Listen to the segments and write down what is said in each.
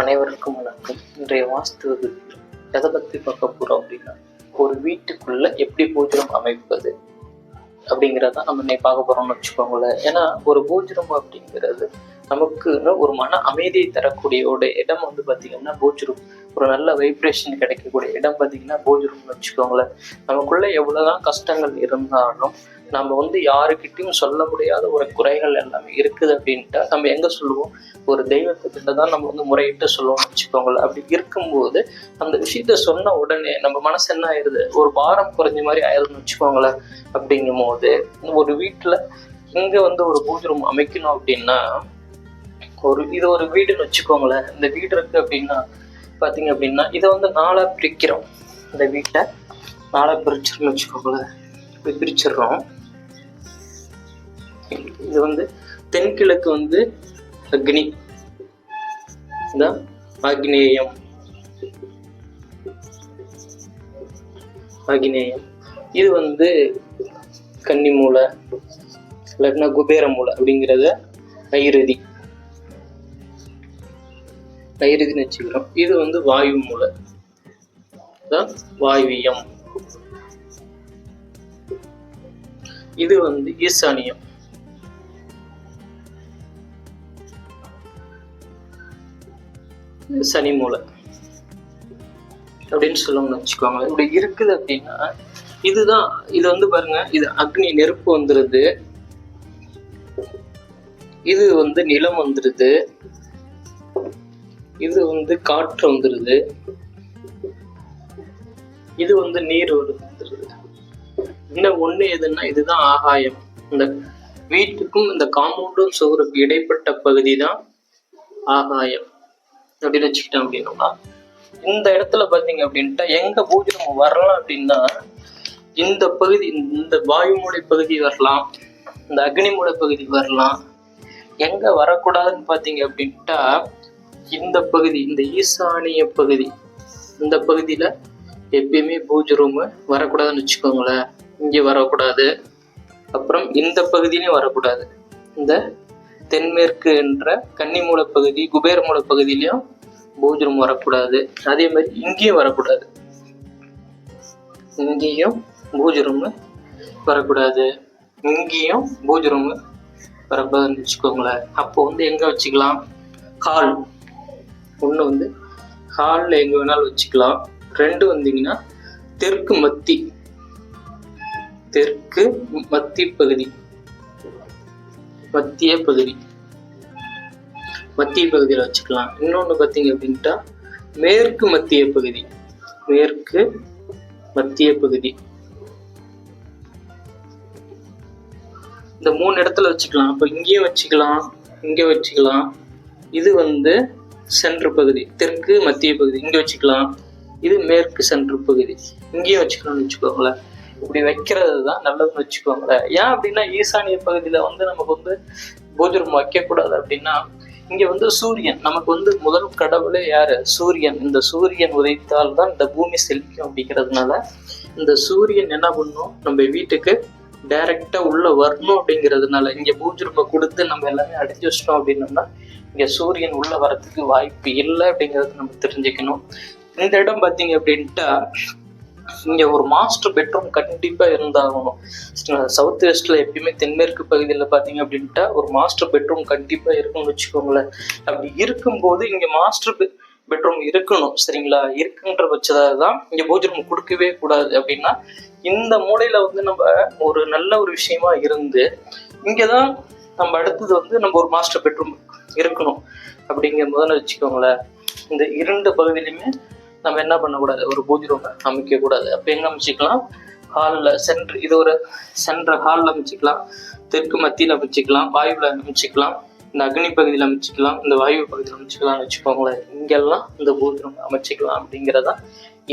அனைவருக்கும் வணக்கம். இன்றைய வாஸ்து வகுப்பில் எதை பற்றி பார்க்க போகிறோம் அப்படின்னா ஒரு வீட்டுக்குள்ள எப்படி பூஜனம் அமைப்பது அப்படிங்கிறத நம்ம இன்னைக்கு பார்க்க போறோம்னு வச்சுக்கோங்களேன். ஏன்னா ஒரு பூஜனம் அப்படிங்கிறது நமக்கு ஒரு மன அமைதியை தரக்கூடிய ஒரு இடம் வந்து பார்த்தீங்கன்னா பூஜ்ரூம் ஒரு நல்ல வைப்ரேஷன் கிடைக்கக்கூடிய இடம் பார்த்தீங்கன்னா பூஜ்ரூம்னு வச்சுக்கோங்களேன். நமக்குள்ள எவ்வளோதான் கஷ்டங்கள் இருந்தாலும் நம்ம வந்து யாருக்கிட்டையும் சொல்ல முடியாத ஒரு குறைகள் எல்லாமே இருக்குது அப்படின்ட்டு நம்ம எங்கே சொல்லுவோம்? ஒரு தெய்வத்துக்கிட்ட தான் நம்ம வந்து முறையிட்டு சொல்லுவோம்னு வச்சுக்கோங்களேன். அப்படி இருக்கும்போது அந்த விஷயத்த சொன்ன உடனே நம்ம மனசு என்ன ஆயிடுது ஒரு பாரம் குறைஞ்ச மாதிரி ஆயிருதுன்னு வச்சுக்கோங்களேன். அப்படிங்கும் போது ஒரு வீட்டில் இங்கே வந்து ஒரு பூஜை ரூம் அமைக்கணும் அப்படின்னா ஒரு இது ஒரு வீடுன்னு வச்சுக்கோங்களேன். இந்த வீடு இருக்குது அப்படின்னா பார்த்தீங்க அப்படின்னா இதை வந்து நாளாக பிரிக்கிறோம். இந்த வீட்டை நாளாக பிரிச்சிருன்னு வச்சுக்கோங்களேன். இப்படி பிரிச்சிடுறோம். இது வந்து தென்கிழக்கு வந்து அக்னி. தான் ஆக்னேயம் ஆக்னேயம் இது வந்து கன்னி மூலை இல்லாட்டினா குபேர மூலை அப்படிங்கிறத ஐரதி. நைருதின்னு வச்சுக்கிறோம் இது வந்து வாயு மூலை. வாயுவியம். இது வந்து ஈசானியம். சனி மூலை. அப்படின்னு சொல்லுவாங்கன்னு வச்சுக்கோங்க இப்படி இருக்குது அப்படின்னா இதுதான் இது வந்து பாருங்க இது அக்னி நெருப்பு வந்துருது. இது வந்து நிலம் வந்துருது. இது வந்து காற்று வந்துருது. இது வந்து நீர் வந்துருது. இன்னும் ஒண்ணு எதுன்னா இதுதான் ஆகாயம். இந்த வீட்டுக்கும் இந்த காம்பவுண்டும் சுவருக்கு இடைப்பட்ட பகுதி தான் ஆகாயம். அப்படின்னு வச்சுக்கிட்டோம் அப்படின்னா இந்த இடத்துல பாத்தீங்க அப்படின்ட்டா எங்க பூஜை நம்ம வரலாம் அப்படின்னா இந்த பகுதி இந்த வாயுமூலை பகுதி வரலாம் இந்த அக்னிமூலை பகுதி வரலாம். எங்க வரக்கூடாதுன்னு பாத்தீங்க அப்படின்ட்டா இந்த பகுதி இந்த ஈசானிய பகுதி இந்த பகுதியில் எப்பயுமே பூஜை ரூமு வரக்கூடாதுன்னு வச்சுக்கோங்களேன். இங்கே வரக்கூடாது. அப்புறம் இந்த பகுதியிலையும் வரக்கூடாது. இந்த தென்மேற்கு என்ற கன்னிமூல பகுதி குபேரமூல பகுதியிலையும் பூஜை ரூம் வரக்கூடாது. அதே மாதிரி இங்கேயும் வரக்கூடாது. இங்கேயும் பூஜை ரூம் வரக்கூடாது. இங்கேயும் பூஜை ரூமு வரக்கூடாதுன்னு வச்சுக்கோங்களேன். அப்போ வந்து எங்கே வச்சுக்கலாம்? ஹால் ஒன்று வந்து ஹாலில் எங்கே வேணாலும் வச்சுக்கலாம். ரெண்டு வந்தீங்கன்னா தெற்கு மத்தி தெற்கு மத்தி பகுதி மத்திய பகுதி மத்திய பகுதியில் வச்சுக்கலாம். இன்னொன்று பார்த்தீங்க அப்படின்ட்டா மேற்கு மத்திய பகுதி மேற்கு மத்திய பகுதி. இந்த மூணு இடத்துல வச்சுக்கலாம். அப்போ இங்கேயும் வச்சுக்கலாம் இங்கே வச்சுக்கலாம். இது வந்து சென்று பகுதி தெற்கு மத்திய பகுதி இங்கே வச்சுக்கலாம். இது மேற்கு சென்று பகுதி. இங்கேயும் வச்சுக்கலாம்னு வச்சுக்கோங்களேன். இப்படி வைக்கிறது தான் நல்லதுன்னு வச்சுக்கோங்களேன். ஏன் அப்படின்னா ஈசானிய பகுதியில் வந்து நமக்கு வந்து பூஜரம் வைக்கக்கூடாது அப்படின்னா இங்கே வந்து சூரியன். நமக்கு வந்து முதல் கடவுளே யாரு? சூரியன். இந்த சூரியன் உதைத்தால் தான் இந்த பூமி செழிக்கும் அப்படிங்கிறதுனால இந்த சூரியன் என்ன பண்ணும்? நம்ம வீட்டுக்கு டைரக்டா உள்ள வரணும் அப்படிங்கிறதுனால இங்க பூஜை கொடுத்து நம்ம எல்லாமே அடைஞ்சு வச்சிட்டோம் அப்படின்னோம்னா இங்க சூரியன் உள்ள வரத்துக்கு வாய்ப்பு இல்லை அப்படிங்கிறது நம்ம தெரிஞ்சுக்கணும். இந்த இடம் பார்த்தீங்க அப்படின்ட்டா இங்க ஒரு மாஸ்டர் பெட்ரூம் கண்டிப்பா இருந்தாகணும். சவுத் வெஸ்ட்ல எப்பயுமே தென்மேற்கு பகுதியில் பாத்தீங்க அப்படின்ட்டா ஒரு மாஸ்டர் பெட்ரூம் கண்டிப்பா இருக்கும்னு வச்சுக்கோங்களேன். அப்படி இருக்கும்போது இங்க மாஸ்டர் பெட்ரூம் இருக்கணும் சரிங்களா? இருக்குன்ற பட்சத்தில் தான் இங்கே பூஜை ரூம் கொடுக்கவே கூடாது அப்படின்னா இந்த மூலையில் வந்து நம்ம ஒரு நல்ல ஒரு விஷயமா இருந்து இங்கே தான் நம்ம அடுத்தது வந்து நம்ம ஒரு மாஸ்டர் பெட்ரூம் இருக்கணும் அப்படிங்கிற முதல்ல வச்சுக்கோங்களேன். இந்த இரண்டு பகுதியிலுமே நம்ம என்ன பண்ணக்கூடாது? ஒரு பூஜை அமைக்கக்கூடாது. அப்போ எங்கே அமைச்சிக்கலாம்? ஹாலில் சென்ட்ரு இது ஒரு சென்ட்ரு ஹாலில் அமைச்சிக்கலாம். தெற்கு மத்தியில் அமைச்சிக்கலாம். வாயுவில் அமைச்சிக்கலாம். இந்த அக்னி பகுதியில் அமைச்சிக்கலாம் இந்த வாயு பகுதியில் அமைச்சிக்கலாம்னு வச்சுக்கோங்களேன். இங்கெல்லாம் இந்த கோபுரம் அமைச்சிக்கலாம் அப்படிங்கிறதா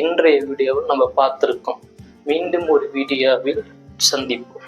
இன்றைய வீடியோவில் நம்ம பார்த்துருக்கோம். மீண்டும் ஒரு வீடியோவில் சந்திப்போம்.